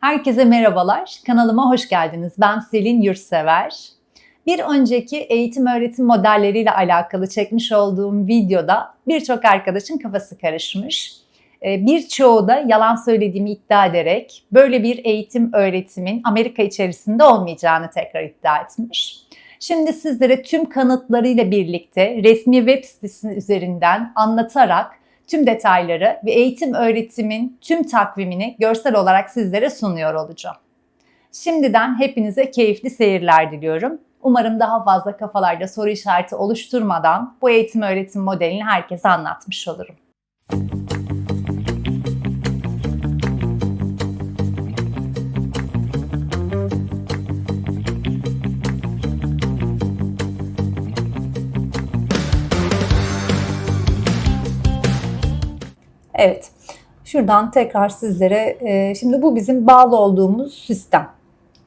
Herkese merhabalar. Kanalıma hoş geldiniz. Ben Selin Yurtsever. Bir önceki eğitim öğretim modelleriyle alakalı çekmiş olduğum videoda birçok arkadaşın kafası karışmış. Ee, Birçoğu da yalan söylediğimi iddia ederek böyle bir eğitim öğretimin Amerika içerisinde olmayacağını tekrar iddia etmiş. Şimdi sizlere tüm kanıtlarıyla birlikte resmi web sitesi üzerinden anlatarak tüm detayları ve eğitim öğretimin tüm takvimini görsel olarak sizlere sunuyor olacağım. Şimdiden hepinize keyifli seyirler diliyorum. Umarım daha fazla kafalarda soru işareti oluşturmadan bu eğitim öğretim modelini herkese anlatmış olurum. Evet, şuradan tekrar sizlere, e, şimdi bu bizim bağlı olduğumuz sistem.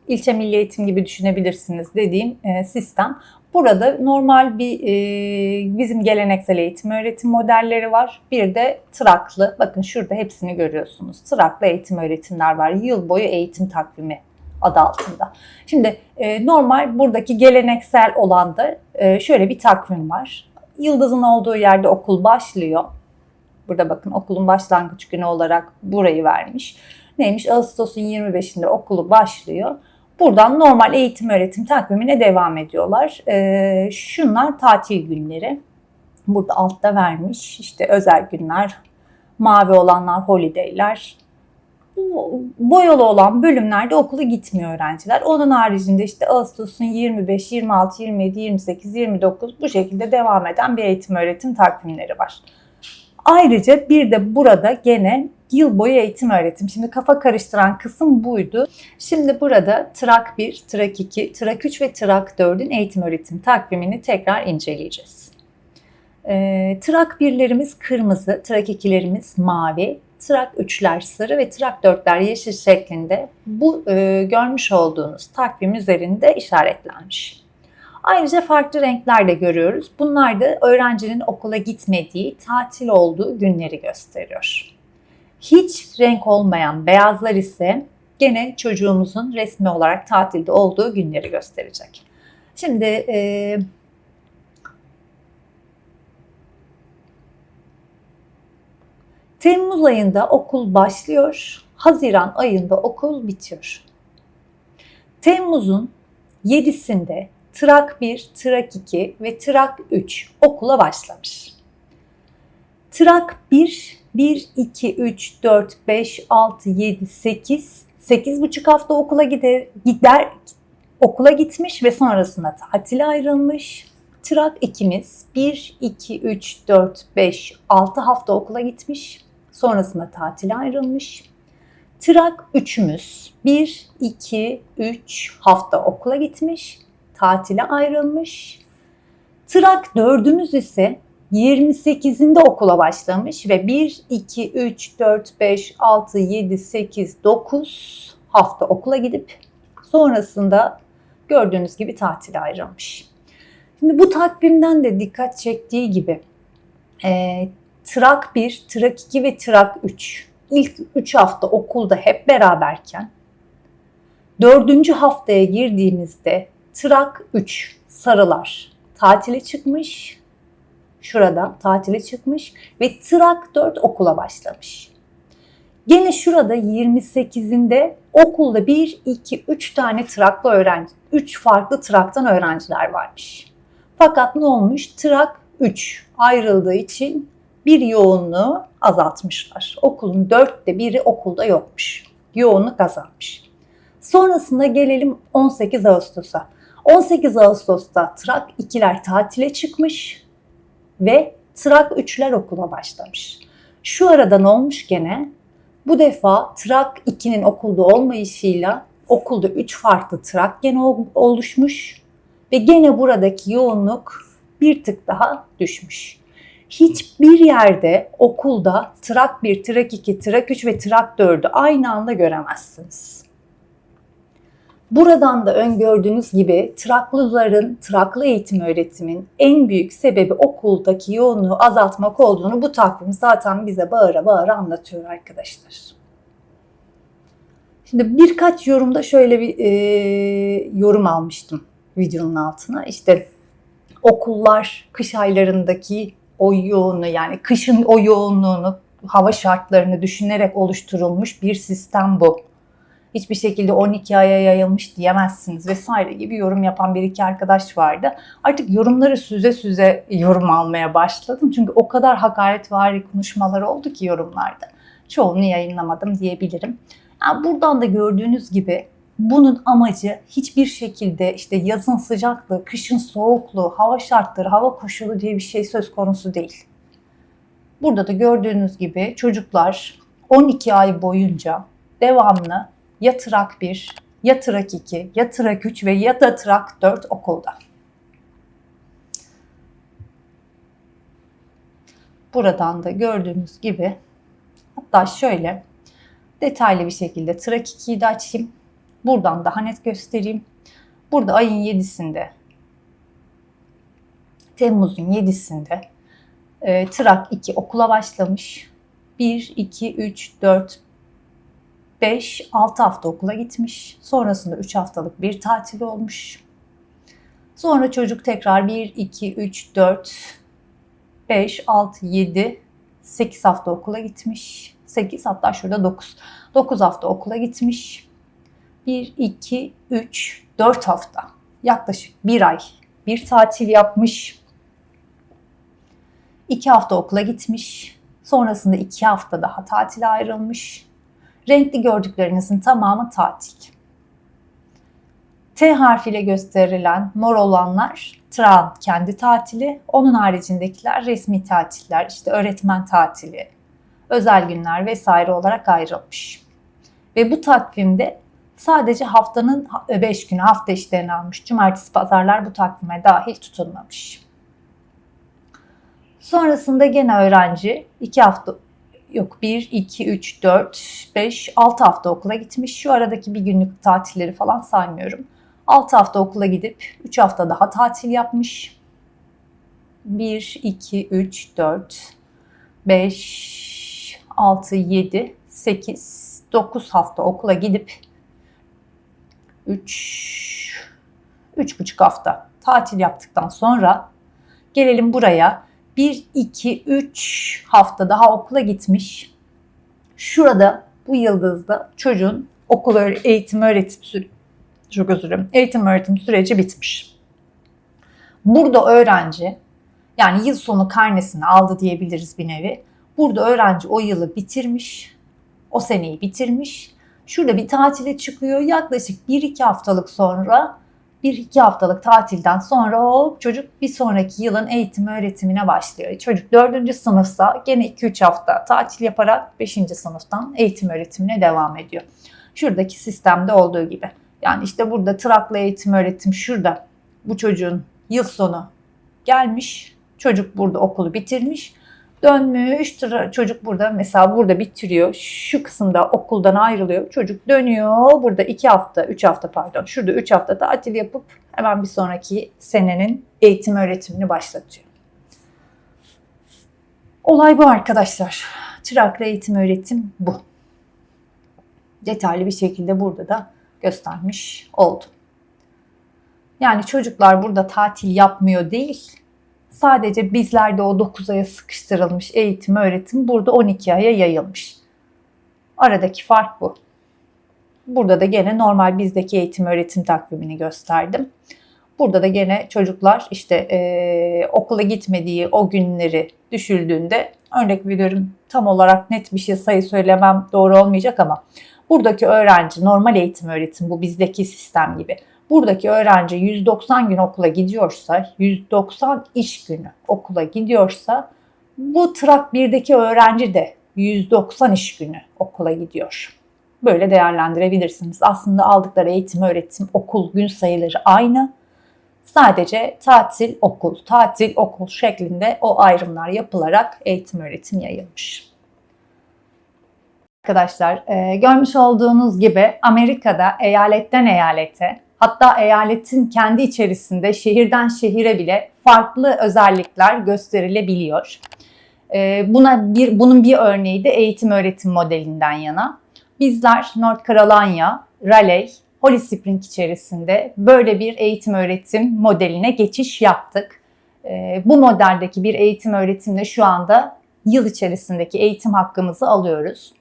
İlçe Milli Eğitim gibi düşünebilirsiniz dediğim e, sistem. Burada normal bir e, bizim geleneksel eğitim öğretim modelleri var. Bir de traklı, bakın şurada hepsini görüyorsunuz. Traklı eğitim öğretimler var. Yıl boyu eğitim takvimi adı altında. Şimdi e, normal buradaki geleneksel olan da e, şöyle bir takvim var. Yıldızın olduğu yerde okul başlıyor. Burada bakın okulun başlangıç günü olarak burayı vermiş. Neymiş? Ağustos'un 25'inde okulu başlıyor. Buradan normal eğitim öğretim takvimine devam ediyorlar. Ee, şunlar tatil günleri. Burada altta vermiş. İşte özel günler, mavi olanlar holiday'ler. Boyalı olan bölümlerde okula gitmiyor öğrenciler. Onun haricinde işte Ağustos'un 25, 26, 27, 28, 29 bu şekilde devam eden bir eğitim öğretim takvimleri var. Ayrıca bir de burada gene yıl boyu eğitim öğretim. Şimdi kafa karıştıran kısım buydu. Şimdi burada Trak 1, Trak 2, Trak 3 ve Trak 4'ün eğitim öğretim takvimini tekrar inceleyeceğiz. E, trak 1'lerimiz kırmızı, Trak 2'lerimiz mavi, Trak 3'ler sarı ve Trak 4'ler yeşil şeklinde bu e, görmüş olduğunuz takvim üzerinde işaretlenmiş. Ayrıca farklı renkler de görüyoruz. Bunlar da öğrencinin okula gitmediği, tatil olduğu günleri gösteriyor. Hiç renk olmayan beyazlar ise gene çocuğumuzun resmi olarak tatilde olduğu günleri gösterecek. Şimdi e, Temmuz ayında okul başlıyor, Haziran ayında okul bitiyor. Temmuz'un 7'sinde Trak 1, Trak 2 ve Trak 3 okula başlamış. Trak 1, 1, 2, 3, 4, 5, 6, 7, 8, 8 buçuk hafta okula gider, gider okula gitmiş ve sonrasında tatile ayrılmış. Trak 2'miz 1, 2, 3, 4, 5, 6 hafta okula gitmiş. Sonrasında tatile ayrılmış. Trak 3'ümüz 1, 2, 3 hafta okula gitmiş tatile ayrılmış. Trak dördümüz ise 28'inde okula başlamış ve 1, 2, 3, 4, 5, 6, 7, 8, 9 hafta okula gidip sonrasında gördüğünüz gibi tatile ayrılmış. Şimdi bu takvimden de dikkat çektiği gibi e, Trak 1, Trak 2 ve Trak 3 ilk 3 hafta okulda hep beraberken dördüncü haftaya girdiğimizde Trak 3 sarılar tatile çıkmış. Şurada tatile çıkmış ve Trak 4 okula başlamış. Gene şurada 28'inde okulda 1, 2, 3 tane traklı öğrenci, 3 farklı traktan öğrenciler varmış. Fakat ne olmuş? Trak 3 ayrıldığı için bir yoğunluğu azaltmışlar. Okulun dörtte biri okulda yokmuş. Yoğunluk azalmış. Sonrasında gelelim 18 Ağustos'a. 18 Ağustos'ta Trak 2'ler tatile çıkmış ve Trak 3'ler okula başlamış. Şu arada ne olmuş gene? Bu defa Trak 2'nin okulda olmayışıyla okulda 3 farklı Trak gene oluşmuş ve gene buradaki yoğunluk bir tık daha düşmüş. Hiçbir yerde okulda Trak 1, Trak 2, Trak 3 ve Trak 4'ü aynı anda göremezsiniz. Buradan da öngördüğünüz gibi traklıların, traklı eğitim öğretimin en büyük sebebi okuldaki yoğunluğu azaltmak olduğunu bu takvim zaten bize bağıra bağıra anlatıyor arkadaşlar. Şimdi birkaç yorumda şöyle bir e, yorum almıştım videonun altına. İşte okullar kış aylarındaki o yoğunluğu yani kışın o yoğunluğunu, hava şartlarını düşünerek oluşturulmuş bir sistem bu. Hiçbir şekilde 12 aya yayılmış diyemezsiniz vesaire gibi yorum yapan bir iki arkadaş vardı. Artık yorumları süze süze yorum almaya başladım. Çünkü o kadar hakaretvari konuşmalar oldu ki yorumlarda. Çoğunu yayınlamadım diyebilirim. Yani buradan da gördüğünüz gibi bunun amacı hiçbir şekilde işte yazın sıcaklığı, kışın soğukluğu, hava şartları, hava koşulu diye bir şey söz konusu değil. Burada da gördüğünüz gibi çocuklar 12 ay boyunca devamlı ya trak 1, ya trak 2, ya trak 3 ve ya da trak 4 okulda. Buradan da gördüğünüz gibi hatta şöyle detaylı bir şekilde trak 2'yi de açayım. Buradan daha net göstereyim. Burada ayın 7'sinde Temmuz'un 7'sinde e, Trak 2 okula başlamış. 1, 2, 3, 4, 5, 6 hafta okula gitmiş. Sonrasında 3 haftalık bir tatil olmuş. Sonra çocuk tekrar 1, 2, 3, 4, 5, 6, 7, 8 hafta okula gitmiş. 8 hatta şurada 9. 9 hafta okula gitmiş. 1, 2, 3, 4 hafta yaklaşık bir ay bir tatil yapmış. 2 hafta okula gitmiş. Sonrasında 2 hafta daha tatile ayrılmış. Renkli gördüklerinizin tamamı tatil. T harfiyle gösterilen mor olanlar Tran kendi tatili, onun haricindekiler resmi tatiller, işte öğretmen tatili, özel günler vesaire olarak ayrılmış. Ve bu takvimde sadece haftanın 5 günü hafta işlerini almış. Cumartesi, pazarlar bu takvime dahil tutulmamış. Sonrasında gene öğrenci 2 hafta yok 1, 2, 3, 4, 5, 6 hafta okula gitmiş. Şu aradaki bir günlük tatilleri falan saymıyorum. 6 hafta okula gidip 3 hafta daha tatil yapmış. 1, 2, 3, 4, 5, 6, 7, 8, 9 hafta okula gidip 3, 3,5 hafta tatil yaptıktan sonra gelelim buraya. 1, 2, 3 hafta daha okula gitmiş. Şurada bu yıldızda çocuğun okul eğitim öğretim süreci, çok özür dilerim, eğitim öğretim süreci bitmiş. Burada öğrenci yani yıl sonu karnesini aldı diyebiliriz bir nevi. Burada öğrenci o yılı bitirmiş, o seneyi bitirmiş. Şurada bir tatile çıkıyor. Yaklaşık 1-2 haftalık sonra 1-2 haftalık tatilden sonra o çocuk bir sonraki yılın eğitim öğretimine başlıyor. Çocuk 4. sınıfsa gene 2-3 hafta tatil yaparak 5. sınıftan eğitim öğretimine devam ediyor. Şuradaki sistemde olduğu gibi. Yani işte burada trakla eğitim öğretim şurada bu çocuğun yıl sonu gelmiş. Çocuk burada okulu bitirmiş. Dönmüş çocuk burada mesela burada bitiriyor. Şu kısımda okuldan ayrılıyor. Çocuk dönüyor. Burada iki hafta, üç hafta pardon. Şurada üç hafta tatil yapıp hemen bir sonraki senenin eğitim öğretimini başlatıyor. Olay bu arkadaşlar. Çıraklı eğitim öğretim bu. Detaylı bir şekilde burada da göstermiş oldum. Yani çocuklar burada tatil yapmıyor değil, Sadece bizlerde o 9 aya sıkıştırılmış eğitim, öğretim burada 12 aya yayılmış. Aradaki fark bu. Burada da gene normal bizdeki eğitim öğretim takvimini gösterdim. Burada da gene çocuklar işte e, okula gitmediği o günleri düşüldüğünde örnek veriyorum tam olarak net bir şey sayı söylemem doğru olmayacak ama buradaki öğrenci normal eğitim öğretim bu bizdeki sistem gibi buradaki öğrenci 190 gün okula gidiyorsa, 190 iş günü okula gidiyorsa bu trak 1'deki öğrenci de 190 iş günü okula gidiyor. Böyle değerlendirebilirsiniz. Aslında aldıkları eğitim, öğretim, okul gün sayıları aynı. Sadece tatil, okul, tatil, okul şeklinde o ayrımlar yapılarak eğitim, öğretim yayılmış. Arkadaşlar e, görmüş olduğunuz gibi Amerika'da eyaletten eyalete Hatta eyaletin kendi içerisinde şehirden şehire bile farklı özellikler gösterilebiliyor. Ee, buna bir bunun bir örneği de eğitim öğretim modelinden yana. Bizler North Carolina, Raleigh, Holly Spring içerisinde böyle bir eğitim öğretim modeline geçiş yaptık. Ee, Bu modeldeki bir eğitim öğretimle şu anda yıl içerisindeki eğitim hakkımızı alıyoruz.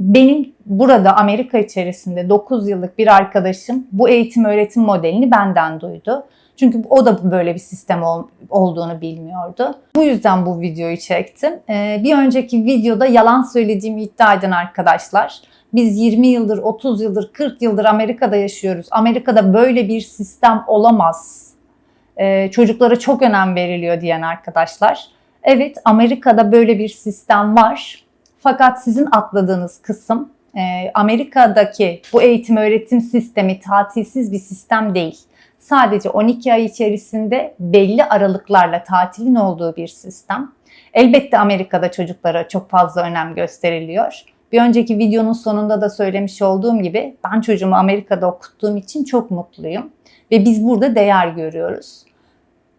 Benim burada Amerika içerisinde 9 yıllık bir arkadaşım bu eğitim öğretim modelini benden duydu. Çünkü o da böyle bir sistem ol- olduğunu bilmiyordu. Bu yüzden bu videoyu çektim. Ee, bir önceki videoda yalan söylediğimi iddia eden arkadaşlar, biz 20 yıldır, 30 yıldır, 40 yıldır Amerika'da yaşıyoruz. Amerika'da böyle bir sistem olamaz. Ee, çocuklara çok önem veriliyor diyen arkadaşlar. Evet, Amerika'da böyle bir sistem var. Fakat sizin atladığınız kısım e, Amerika'daki bu eğitim öğretim sistemi tatilsiz bir sistem değil. Sadece 12 ay içerisinde belli aralıklarla tatilin olduğu bir sistem. Elbette Amerika'da çocuklara çok fazla önem gösteriliyor. Bir önceki videonun sonunda da söylemiş olduğum gibi ben çocuğumu Amerika'da okuttuğum için çok mutluyum. Ve biz burada değer görüyoruz.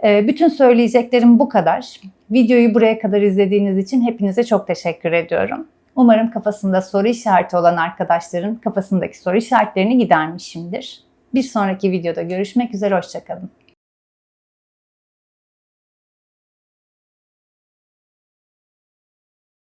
Ee, Bütün söyleyeceklerim bu kadar. Videoyu buraya kadar izlediğiniz için hepinize çok teşekkür ediyorum. Umarım kafasında soru işareti olan arkadaşların kafasındaki soru işaretlerini gidermişimdir. Bir sonraki videoda görüşmek üzere, hoşçakalın.